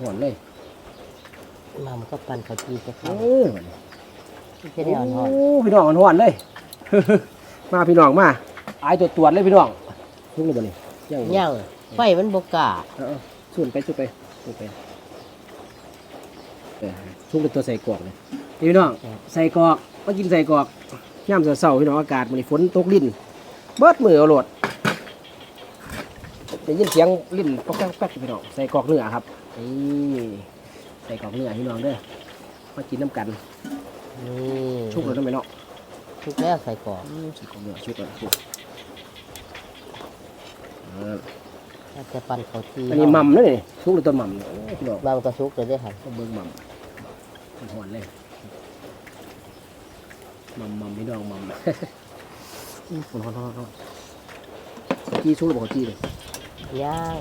หอนเลยมามันก็ปั่นเขาจีจะโอ้เข้าที่จะได้อ่อนหอนโอ้พี่น้องหอนๆเลย มาพี่น้องมาอายตัวตรวจเลยพี่น้องทุกเลยบ่นี่ยังย่างไฟมันบกล้าเอาเอาสูนไปสูนไปสูนไปเออทุกเป็นตัวใส่กรอกเลยนี่พี่น้องใส่กรอกมากินใส่กรอกย่ำเสาๆพี่น้องอากาศมันนี่ฝนตกลิ้นเบิดมือเอาโหลดได้ยินเสียงลิ้นป๊อกแป๊กป๊อกแป๊กพี่น้องใส่กรอกเนื้อครับ นี่ใส่กรอกเนื้อพี่น้องเด้อมากินน้ำกันนี่ชุกเลยต้องไปเนาะชุกแล้วใส่กรอกอืมใส่กรอกเนื้อชุกเลยชุกเออถ้าจะปั่นเขาจีอันนี้หม่ำนั่นนี่ชุกเลยตัวหม่ำเนี่ยโอ้พี่น้องมามันก็ชุกเลยเด้วยค่ะก็เบิ่งหม่ำหอนเลยหม่ำหม่ำพี่น้องหม่ำอื้อหอนหอนหอนหอนขอจี้ชุกเลยบอกขอจี้เลยย่าง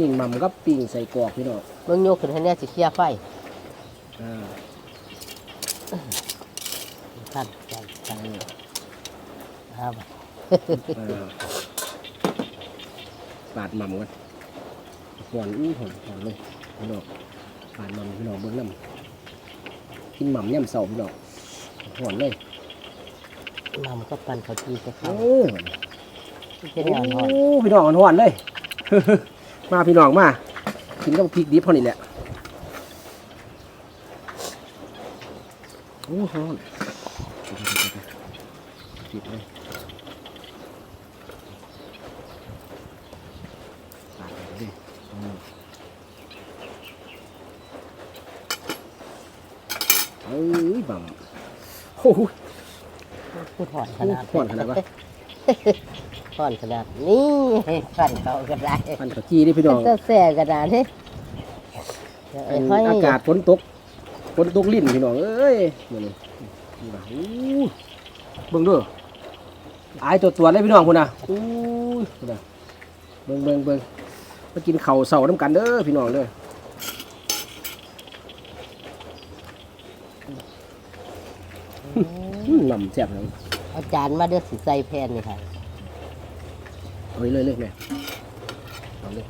ปิ้งหม่ำกับปิ้งใส่กรอกพี่น้องมึงโยกขึ้นให้แน่สิเคลียร์ไฟอ่าขั้นใจใจครับอ่าปาดหม่ำกันหอนอื้อหอนหอนเลยพี่น้องปาดหม่ำพี่น้องเบิ่งน้ำกินหม่ำย่ำเสาพี่น้องหอนเลยมามันก็ปั่นเขาจีจะเข้าโอ้ที่จะได้อ่อนหอนโอ้พี่น้องหอนๆเลย มาพี่น้องมากินกับพริกดิบเท่านี้แหละโอ้หอนปิดเลยปาดไปดิอืมเอ้ยบังโอ้โหพูดหอนขนาดหอนขนาดวะ หอนขนาดนี่ปั่นเขาก็ได้พันขาวจีนี่พี่น้องเสื้อแส่กระดาษนี่อันอากาศฝนตกฝนตกลิ้นพี่น้องเอ้ยมื้อนี้นี่ว่าอู้เบิ่งเด้ออายตัวตัวเลยพี่น้องพุ่นน่ะอู้ยพุ่นน่ะเบิ่งเบิ่งเบิ่งมากินข้าวเช้าน้ำกันเด้อพี่น้องเด้ออื้อลำแซ่บเลยอาจารย์มาเดือดสิใส่แผ่นนี่ค่ะ เอาเลยเลยแม่เอาเลย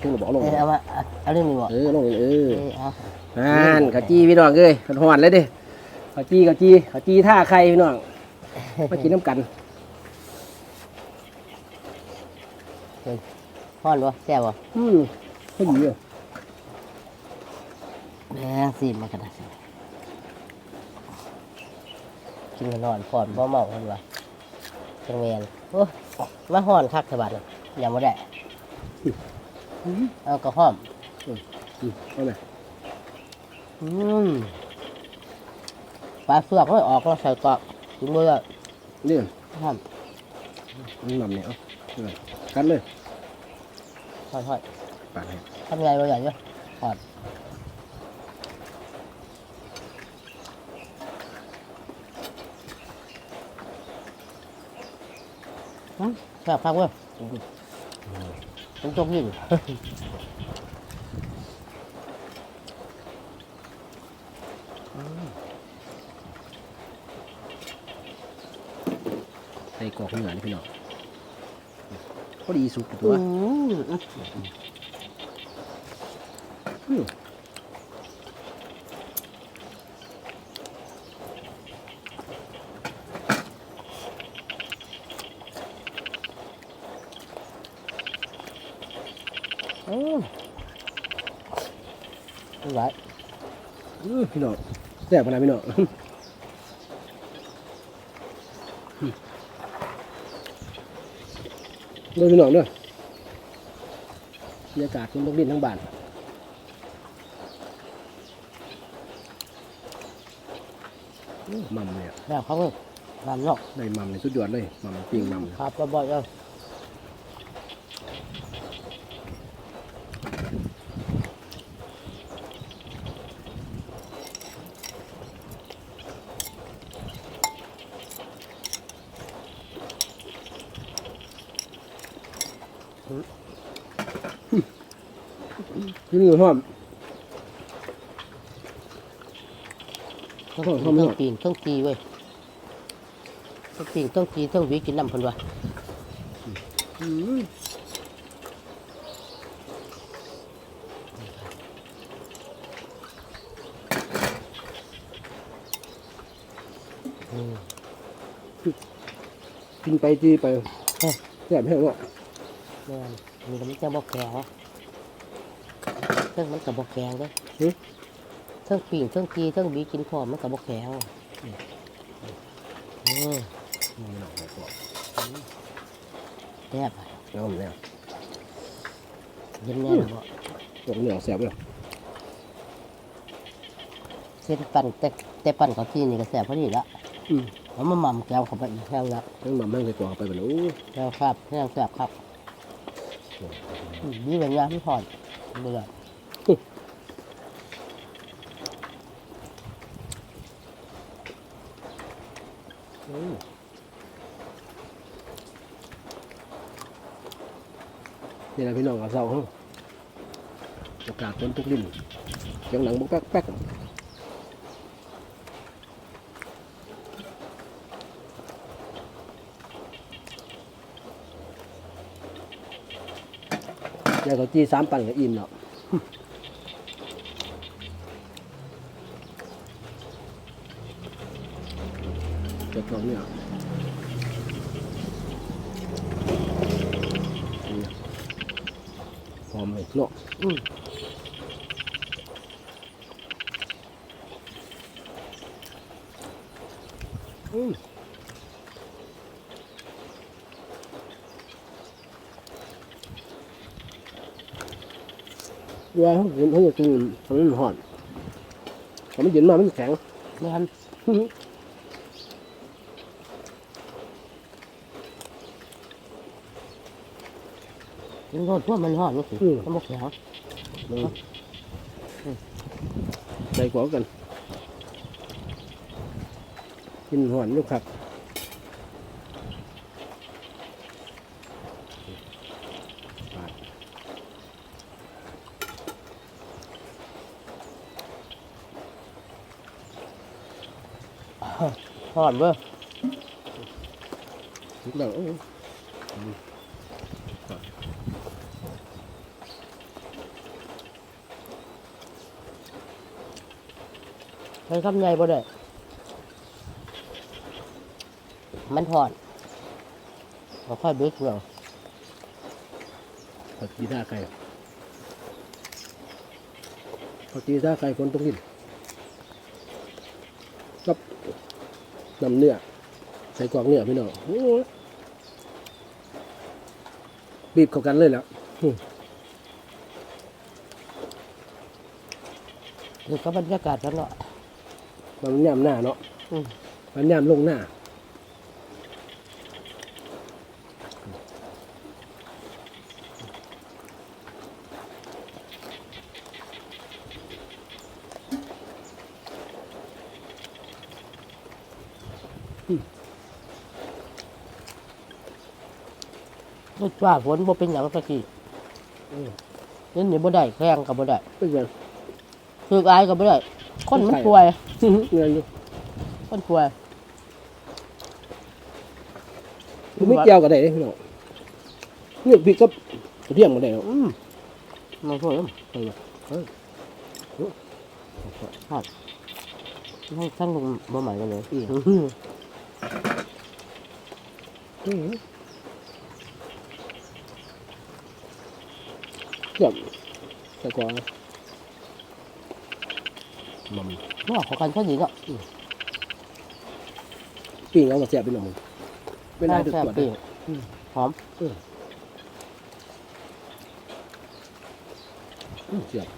ช่วงเราบอกลงเออเอามาเอาเอาเรื่องนี้บอกเออลงเลยเอเอออเอานั่นข้าวจีพี่น้องเอ้ยหอนๆเลยเด้ข้าวจีข้าวจีข้าวจีท่าไข่พี่น้องมากินน้ำกันพ่อนวะแซ่บวะอืมพอดีเลยแม่สิมากระดาษกินกันนอนผ่อนบ่เมาคนวะจังเวียน โอ้ยมาห่อนคักสบัดเลยยังไม่ได้เอากระห้อมอืมเอาไหมอืมปลาเสือกไม่ออกแล้วใส่กรอกกินมือแล้วนี่ห้อมมันหนำเนี่ยเอาเอาเลยกันเลยทอดทอดปาดให้ทำไงเราอย่างเงี้ยทอด แซ่บครับเว้ยต้องจกยิ่งใส่กรอกเหนือนี่พี่น้องพอดีสุกตัวอืม อร่อยอือพี่น้องแซ่บขนาดพี่น้องเด้อพี่น้องเด้อบรรยากาศคนตกดินทั้งบ้านอื้อหม่ำเนี่ยแซ่บครับเว้ยน้ำนอกได้หม่ำเนี่ยสุดยอดเลยหม่ำปิ้งหม่ำครับก็บ่อยเลย กินอยู่ห้อมต้องตีนต้องตีเว้ยต้องปีนต้องตีต้องวิกินน้ำพันวะกินไปตีไปแสบแห้งอะเนี่มีน้ำเจ้าบอกแข็ง เครื่องมันกับบกแข็งเด้เครื่องปิ่งเครื่องกีเครื่องบีกินพร้อมมันกับบกแข็งเออนี่เนาะบอกแซ่บอะแล้วมันแล้วเย็นแน่นะบ่บอกเหนียวแซ่บเลยเส้นปั่นแต่แต่ปั่นกับที่นี่ก็แซ่บพอดีละแล้วมันหม่ำแก้วเข้าไปอีกแก้วละทั้งหม่ำทั้งใส่กรอกเข้าไปแบบนี้โอ้แก้วครับแก้วแซ่บครับนี่เป็นยาที่ถอดเบื่อ อืมนี่แหละพี่น้องกับเศร้าเฮาโอกาสฝนตกลิ้นเสียงหนังบุกแป๊กแป๊กยายเขาจีสามปันก็อิ่มแล้ว เจ็บท้องเนี่ยหอมเลยเนาะอืมอืมเวลาเขากินเขาจะกินทำให้มันหอนถ้ามันเย็นมากมันจะแข็งแม่น กินโทษพวกมันห่อนนี่สิมันบอกแข็งอืมใจกว่ากัน กินห่อนลูกครับห่อนเบ้อทุกอย่างโอ้ย ใช้คำใหญ่บ่ได้ มันห่อนเราค่อยเบิกเราผัดจีท่าไก่ผัดจีท่าไก่คนต้องกินกับน้ำเนื้อ ใส่กรอกเนื้อพี่น้องโอ้ยบีบเข้ากันเลยแล้วนี่ก็บรรยากาศกันเนาะ มันย่ำหน้าเนาะอืมมันย่ำลงหน้ารถว่าฝนบ่เป็นหยังสักทีอืมเล่นนี่บ่ได้แข่งก็บ่ได้เป็นไงคืออายก็บ่ได้ คนมันใช่ป่วย เงินอยู่คนป่วยมันไม่เกี่ยวกับใดเลยพี่น้องเนี่ยพริกกับกระเทียมกับใดเนาะอืมมันป่วยเออเออให้ทั้งลงบ่ใหม่กันเลยอืมอืมอืมเทีย มใส่กรอกมันว่าขอกันพอดีเนาะปิ้งแล้วก็แซ่บพี่น้องมึงเป็นได้แซ่ตัวบตัวปีเด้อหอมอืมเสียบ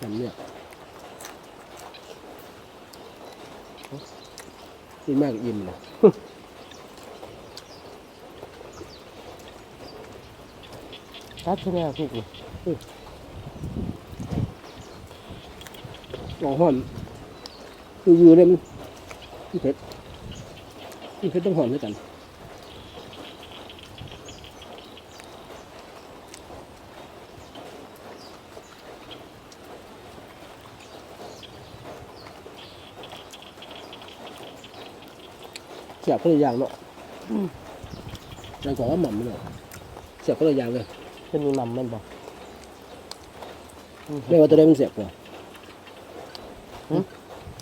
ทำเนี่ยกินมากก็อิ่มเลย ตัดที่แนวพริกนี่ลองห่อนคืออยู่เนี่ยมันมันเผ็ดมันเผ็ดต้องห่อนด้วยกันเสียบก็เลยอย่างเนาะแล้วก็ว่าหม่ำเนาะเสียบก็เลยอย่างเลย เป็นมีหม่ำแม่นบ่อืมไม่ว่าตัวใดมันเสียบกว่า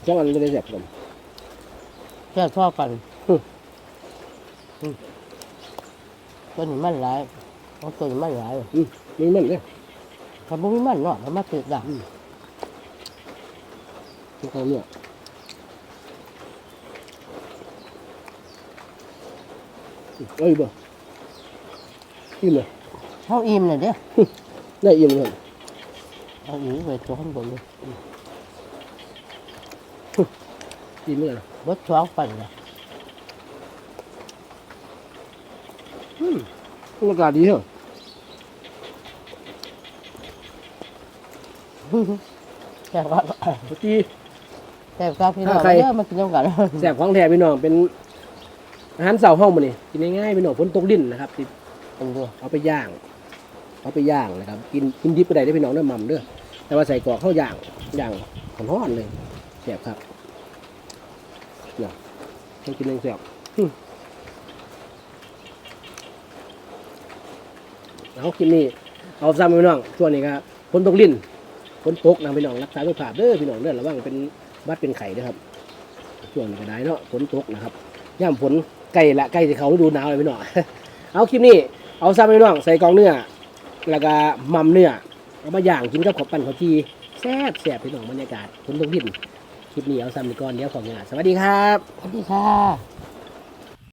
สองอันจะได้แซ่บกันแค่ชอบกันอืมอืมตัวนี้มันหลายเอาตัวนี้มันหลายอืมมันมันเนี่ยถ้าบ่มีมันเนาะมันมาติดดักทุกคนเนี่ยเอ้ยบ่อิ่มเลย เฮาอิ่มน่ะเด้อได้อิ่มเลยเอาอีกไปตัวข้างบนเลยอิ่มเลยบดช้องปั่นน่ะอืมบรรยากาศดีเหรอแซ่บครับเมื่อกี้แซ่บครับพี่น้องถ้าใครเด้อมากินน้ำกันแซ่บของแท้พี่น้องเป็นอาหารเสาห้องมันนี่กินง่ายๆพี่น้องฝนตกดินนะครับที่เป็นด้วยเอาไปย่าง เอาไปย่างนะครับ กินกินดิบก็ได้ได้พี่น้องเด้อหม่ำเด้อแต่ว่าใส่กรอกข้าวย่างย่างร้อนๆเลยแซ่บครับเนี่ยต้องกินเองแซ่บเอากินนี่เอาซ้ำพี่น้องช่วงนี้ก็ฝนตกลิ้นฝนตกนะพี่น้องรักษาสุขภาพเด้อพี่น้องเด้อระวังเป็นบัดเป็นไข่ด้อครับช่วงนี้ก็ได้เนาะฝนตกนะครับย่ำฝนใกล้ละใกล้จะเขาฤดูหนาวเลยพี่น้องเอาคลิปนี้เอาซ้ำพี่น้องใส่กองเนื้อ แล้วก็หมัมเนื้อเอามาย่างกินกับขบปันข้าวจีแซ่บแซ่บพี่น้องบรรยากาศฝนตกดินคลิปนี้เอาซ้ำนี่ก่อนเดี๋ยวของงานสวัสดีครับ สวัสดีค่ะ